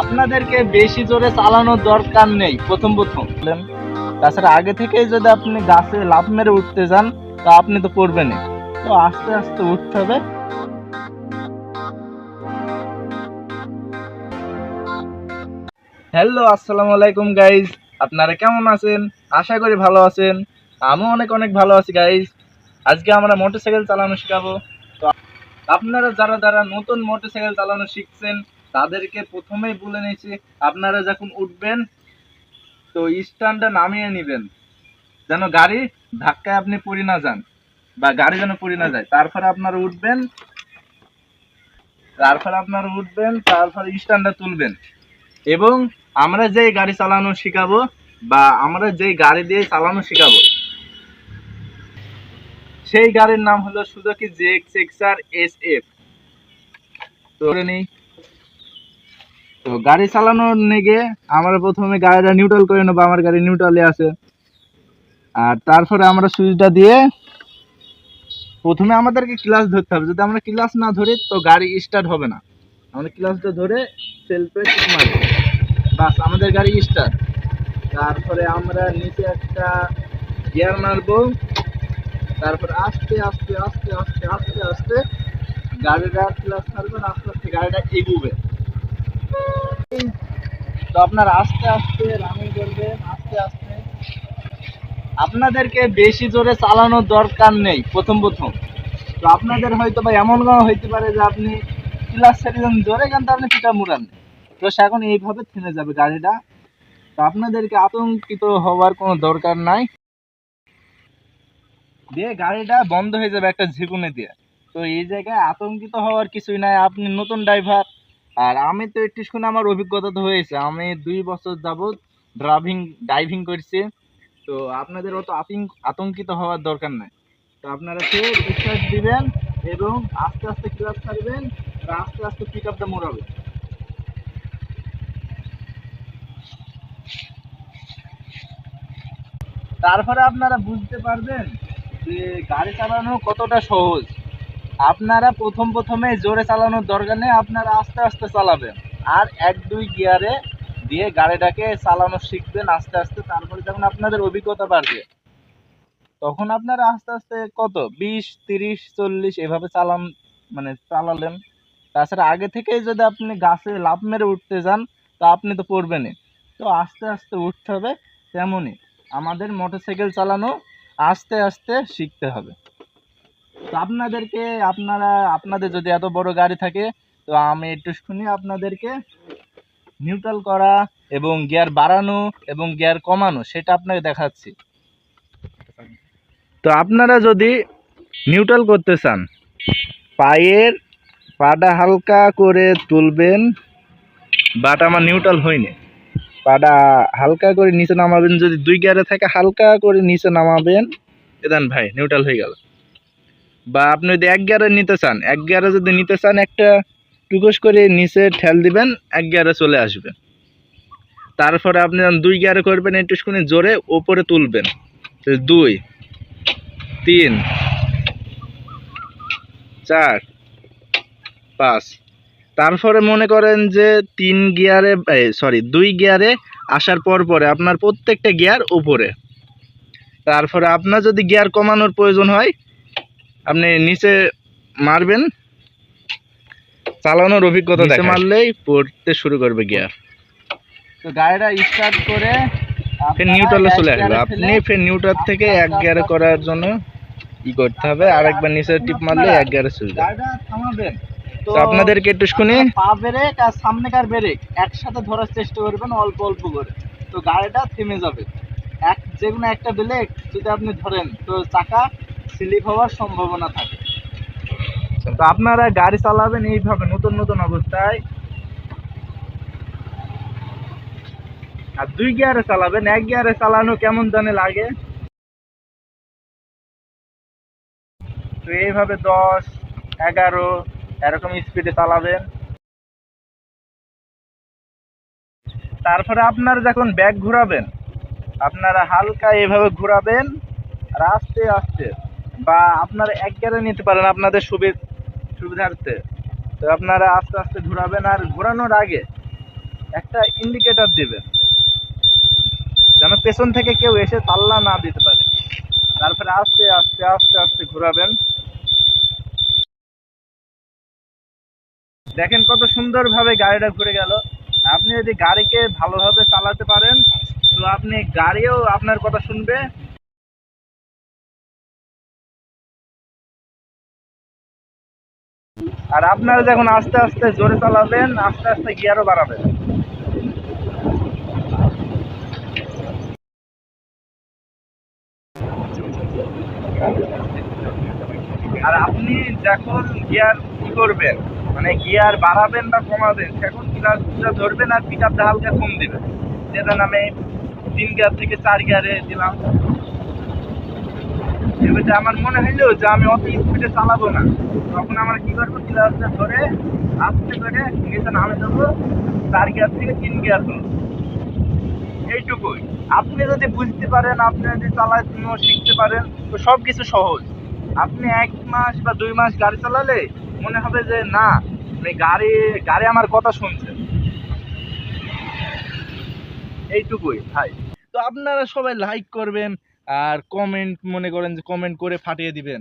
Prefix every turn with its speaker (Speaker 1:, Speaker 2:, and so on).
Speaker 1: আপনাদেরকে বেশি জোরে চালানোর দরকার নেই, প্রথম প্রথম। তাছাড়া আগে থেকেই যদি আপনি গাছে লাফ মেরে উঠতে যান, তা আপনি তো পড়বেনই তো আস্তে আস্তে উঠতে হবে। হ্যালো, আসসালামু আলাইকুম গাইজ আপনারা কেমন আছেন? আশা করি ভালো আছেন। আমিও অনেক অনেক ভালো আছি গাইজ আজকে আমরা মোটরসাইকেল চালানো শেখাবো। তো আপনারা যারা যারা নতুন মোটরসাইকেল চালানো শিখছেন তাদেরকে প্রথমেই বলে নিয়েছি, আপনারা যখন উঠবেন, তো স্ট্যান্ডটা নামিয়ে নেবেন। যেন গাড়ি ধাক্কায় আপনি পড়ে না যান, বা গাড়ি যেন পড়ে না যায়। তারপরে আপনারা উঠবেন, তারপরে আপনারা উঠবেন, তারপরে স্ট্যান্ডটা তুলবেন। এবং আমরা যেই গাড়ি চালানো শেখাবো, বা আমরা যেই গাড়ি দিয়ে চালানো শেখাবো, সেই গাড়ির নাম হলো Suzuki Gixxer S F. তো নিই। তো গাড়ি চালানোর নেগে আমরা প্রথমে গাড়িটা নিউট্রাল করে নেব, আমার গাড়ি নিউট্রালে আছে। আর তারপরে আমরা সুইচটা দিয়ে প্রথমে আমাদেরকে ক্লাস ধরতে হবে। যদি আমরা ক্লাস না ধরি, তো গাড়ি স্টার্ট হবে না। আমরা ক্লাসটা ধরে সেলফে মারবো। বাস, আমাদের গাড়ি স্টার্ট তারপরে আমরা নিচে একটা গিয়ার মারবো। তারপর আস্তে আস্তে আস্তে আস্তে আস্তে আস্তে গাড়িটা ক্লাস ছাড়বেন আস্তে আস্তে গাড়িটা এগুবে। তো আপনার আস্তে আস্তে রানিং করবেন আস্তে আস্তে। আপনাদেরকে বেশি জোরে চালানোর দরকার নেই, প্রথম প্রথম। তো আপনাদের হয়তো বা এমন কোনো হইতে পারে যে আপনি ক্লাস দেন জোরে কিন্তু আপনি পিটা মুড়ান। তো সে এখন এইভাবে থেমে যাবে গাড়িটা। তো আপনাদেরকে আতঙ্কিত হওয়ার কোনো দরকার নাই। দিয়ে গাড়িটা বন্ধ হয়ে যাবে একটা ঝিকুনে দিয়ে। তো এই জায়গায় আতঙ্কিত হওয়ার কিছুই নাই। আপনি নতুন ড্রাইভার আর আমি তো একটু শুনে আমার অভিজ্ঞতা তো হয়েছে। আমি দুই বছর যাবৎ ড্রাইভিং ড্রাইভিং করছি। তো আপনাদের অত আতঙ্ক আতঙ্কিত হওয়ার দরকার নাই। তো আপনারা ফের স্টার্ট দিবেন এবং আস্তে আস্তে ক্লাস ছাড়বেন আর আস্তে আস্তে পিক আপটা মোড়াবেন। তারপরে আপনারা বুঝতে পারবেন যে গাড়ি চালানো কতটা সহজ। আপনারা প্রথম প্রথমে জোরে চালানোর দরকার নেই, আপনারা আস্তে আস্তে চালাবেন। আর এক, দুই গিয়ারে দিয়ে গাড়িটাকে চালানো শিখবেন আস্তে আস্তে, তারপরে যখন আপনাদের অভিজ্ঞতা বাড়বে, তখন আপনারা আস্তে আস্তে কত? বিশ, তিরিশ, চল্লিশ এভাবে চালান মানে চালালেন। তাছাড়া আগে থেকেই যদি আপনি গাছে লাফ মেরে উঠতে যান, তা আপনি তো পড়বেনই। তো আস্তে আস্তে উঠতে হবে তেমনই। আমাদের মোটরসাইকেল চালানো আস্তে আস্তে শিখতে হবে। তো আপনাদেরকে আপনারা, আপনাদের যদি এত বড় গাড়ি থাকে, তো আমি একটু শুনি আপনাদেরকে। নিউট্রাল করা এবং গিয়ার বাড়ানো এবং গিয়ার কমানো, সেটা আপনাকে দেখাচ্ছি। তো আপনারা যদি নিউট্রাল করতে চান, পায়ের পাটা হালকা করে তুলবেন বাট আমার নিউট্রাল হয়নি। পাটা হালকা করে নিচে নামাবেন, যদি দুই গিয়ারে থাকে, হালকা করে নিচে নামাবেন। এদান ভাই নিউট্রাল হয়ে গেল। বা আপনি যদি এক গিয়ারে নিতে চান, এক গিয়ারে যদি নিতে চান, একটা টুকুস করে নিচে ঠেল দিবেন, এক গিয়ারে চলে আসবে তারপরে আপনি যখন দুই গিয়ারে করবেন একটু শুনে জোরে ওপরে তুলবেন। দুই, তিন, চার, পাঁচ। তারপরে মনে করেন যে তিন গিয়ারে সরি দুই গিয়ারে আসার পর পরে আপনার প্রত্যেকটা গিয়ার উপরে। তারপরে আপনার যদি গিয়ার কমানোর প্রয়োজন হয় আপনি নিচে মারবেন। চালানোর অভিজ্ঞতা দেখে মারলেই পড়তে শুরু করবে গিয়ার তো গাড়িটা স্টার্ট করে ফের নিউট্রালে চলে আসবে। আপনি ফের নিউট্রাল থেকে এক গিয়ারে করার জন্য ই করতে হবে। আর একবার নিচে টিপ মারলে এক গিয়ারে চলে যাবে।
Speaker 2: গাড়িটা থামাবেন।
Speaker 1: তো আপনাদেরকে একটু শুনে।
Speaker 2: পা ব্রেক আর সামনেকার ব্রেক একসাথে ধরার চেষ্টা করবেন অল্প অল্প করে। তো গাড়িটা থেমে যাবে। এক যে কোনো একটা ব্রেক যদি আপনি ধরেন তো চাকা স্লিপ হওয়ার সম্ভাবনা থাকে।
Speaker 1: তো আপনারা গাড়ি চালাবেন এইভাবে, নতুন নতুন অবস্থায়। আর দুই গিয়ারে চালাবেন, এক গিয়ারে চালানো কেমন জানে লাগে। তো এইভাবে দশ, এগারো, এরকম স্পিডে চালাবেন। তারপরে আপনারা যখন ব্যাগ ঘোরাবেন, আপনারা হালকা এভাবে ঘোরাবেন, আর আস্তে আস্তে। বা আপনারা এক গিয়ারে নিতে পারেন আপনাদের সুবিধা, সুবিধার্থে। তো আপনারা আস্তে আস্তে ঘোরাবেন আর ঘোরানোর আগে একটা ইন্ডিকেটর দেবেন। যেন পেছন থেকে কেউ এসে তাল্লা না দিতে পারে। তারপরে আস্তে আস্তে আস্তে আস্তে ঘোরাবেন। দেখেন কত সুন্দরভাবে গাড়িটা ঘুরে গেল। আপনি যদি গাড়িকে ভালোভাবে চালাতে পারেন, তো আপনি গাড়িও আপনার কথা শুনবে। আর আপনারা যখন আস্তে আস্তে জোরে চালাবেন, আস্তে আস্তে গিয়ারও বাড়াবেন আর আপনি যখন গিয়ার কি করবেন মানে গিয়ার বাড়াবেন বা কমাবেন, তখন ক্লাসটা ধরবেন আর পিক আপটা হালকা কম দিবেন। যেটা নামে তিন গিয়ার থেকে চার গিয়ারে দিলাম। এবারে আমার মনে হইল যে আমি অত স্পিডে চালাবো না। তখন আমার কি করব ক্লাসটা ধরে আস্তে করে নিচে নামে দেবো চার গিয়ার থেকে তিন গিয়ার হলো এইটুকুই। আপনি যদি বুঝতে পারেন, আপনি যদি চালানো শিখতে পারেন, তো সব কিছু সহজ। আপনি এক মাস বা দুই মাস গাড়ি চালালে মনে হবে যে, না, আমি গাড়ি গাড়ি আমার কথা শুনছে। এইটুকুই, ভাই। তো আপনারা সবাই লাইক করবেন আর কমেন্ট মনে করেন যে কমেন্ট করে ফাটিয়ে দিবেন।